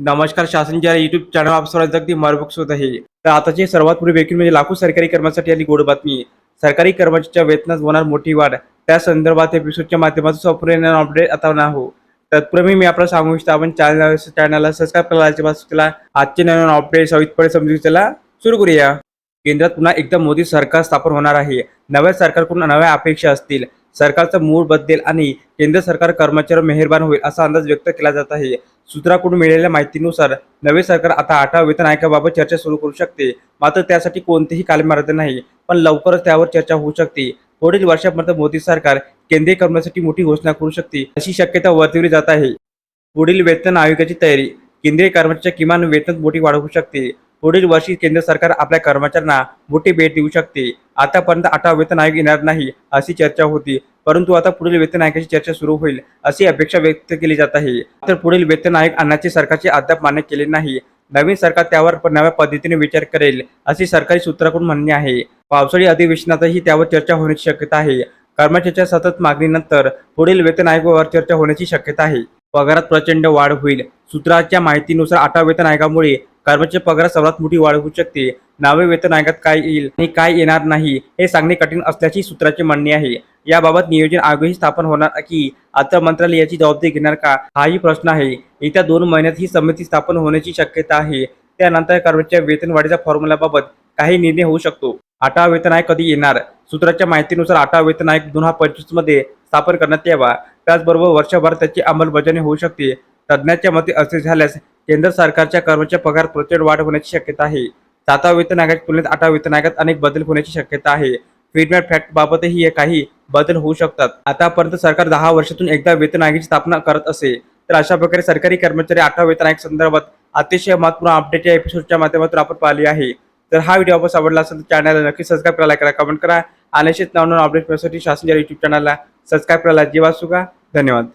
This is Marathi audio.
नमस्कार शासनच्या युट्यूब चॅनल आप सर्वांचं अगदी मरबूक होत आहे. तर आताची सर्वात पुढे वेगळी म्हणजे लाखो सरकारी कर्मचारी आली गोड बातमी. सरकारी कर्मचाऱ्यांच्या वेतनात होणार मोठी वाढ. त्या संदर्भात एपिसोडच्या माध्यमातून संपूर्ण अपडेट आता ना हो तत्पूर्वी मी आपल्याला सांगू इच्छितो आपण चॅनल चॅनलला सबस्क्राईब करायला त्याला आजचे नवीन अपडेट सविस्तपणे समजू त्याला सुरू करूया. केंद्रात पुन्हा एकदा मोदी सरकार स्थापन होणार आहे. नव्या सरकारकडून नव्या अपेक्षा असतील. सरकारचा मूळ बदलेल आणि केंद्र सरकार कर्मचाऱ्यावर मेहरबान होईल असा अंदाज व्यक्त केला जात आहे. सूत्राकडून मिळालेल्या माहितीनुसार नवे सरकार आता आठवा वेतन आयोगाबाबत चर्चा सुरू करू शकते. मात्र त्यासाठी कोणतेही कालमर्यादा नाही पण लवकरच त्यावर चर्चा होऊ शकते. पुढील वर्षापर्यंत मोदी सरकार केंद्रीय कर्मचाऱ्यांसाठी मोठी घोषणा करू शकते अशी शक्यता वर्तवली जात आहे. पुढील वेतन आयोगाची तयारी केंद्रीय कर्मचाऱ्यांच्या किमान वेतन मोठी वाढवू शकते. पुढील वर्षी केंद्र सरकार आपल्या कर्मचाऱ्यांना मोठी भेट देऊ शकते. आतापर्यंत आठवा वेतन आयोग येणार नाही अशी चर्चा होती. परंतु आता पुढील वेतन आयोगाची चर्चा सुरू होईल अशी अपेक्षा व्यक्त केली जात आहे. तर पुढील वेतन आयोग आणण्याचे सरकारचे अद्याप मान्य केले नाही. नवीन सरकार त्यावर नव्या पद्धतीने विचार करेल असे सरकारी सूत्राकडून म्हणणे आहे. पावसाळी अधिवेशनातही त्यावर चर्चा होण्याची शक्यता आहे. कर्मचाऱ्याच्या सतत मागणीनंतर पुढील वेतन आयोगावर चर्चा होण्याची शक्यता आहे. पगारात प्रचंड वाढ होईल. सूत्राच्या माहितीनुसार आठवा वेतन आयोगामुळे कर्मचारी पगारात सर्वात मोठी वाढ होऊ शकते. नावे वेतन आयोगात काय येईल आणि काय येणार नाही हे सांगणे कठीण असल्याची सूत्राचे म्हणणे आहे. याबाबत नियोजन आयोगही स्थापन होणार की अर्थ मंत्रालय याची जबाबदारी घेणार का हाही प्रश्न आहे. येत्या दोन महिन्यात ही समिती स्थापन होण्याची शक्यता आहे. त्यानंतर कर्मचारी वेतनवाढीच्या फॉर्म्युलाबाबत काही निर्णय होऊ शकतो. आठवा वेतन आयोग कधी येणार? सूत्राच्या माहितीनुसार आठवा वेतन आयोग दोन हजार पंचवीसमध्ये स्थापन करण्यात यावा. त्याचबरोबर वर्षभर त्याची अंमलबजावणी होऊ शकते. तज्ज्ञाच्या मते असे झाल्यास केंद्र सरकारच्या कर्मचाऱ्या पगार प्रचंड वाढ होण्याची शक्यता आहे. सातवा वेतन आयोगाच्या तुलनेत आठव्या वेतन आयोगात अनेक बदल होण्याची शक्यता आहे. फीडबॅक फॅक्ट बाबतही काही बदल होऊ शकतात. आतापर्यंत सरकार दहा वर्षातून एकदा वेतन आयोगाची स्थापना करत असे. तर अशा प्रकारे सरकारी कर्मचारी आठवा वेतन आयोग संदर्भात अतिशय महत्त्वपूर्ण अपडेट या एपिसोडच्या माध्यमातून आपण पाहिली आहे. तर हा व्हिडिओ आपण आवडला असेल तर चॅनलला नक्की सबस्क्राईब करायला करा कमेंट करा. आणि असेच नवनवीन अपडेट मिळण्यासाठी शासनच्या युट्यूब चॅनलला सबस्क्राईब करायला जीवा सुगा धन्यवाद.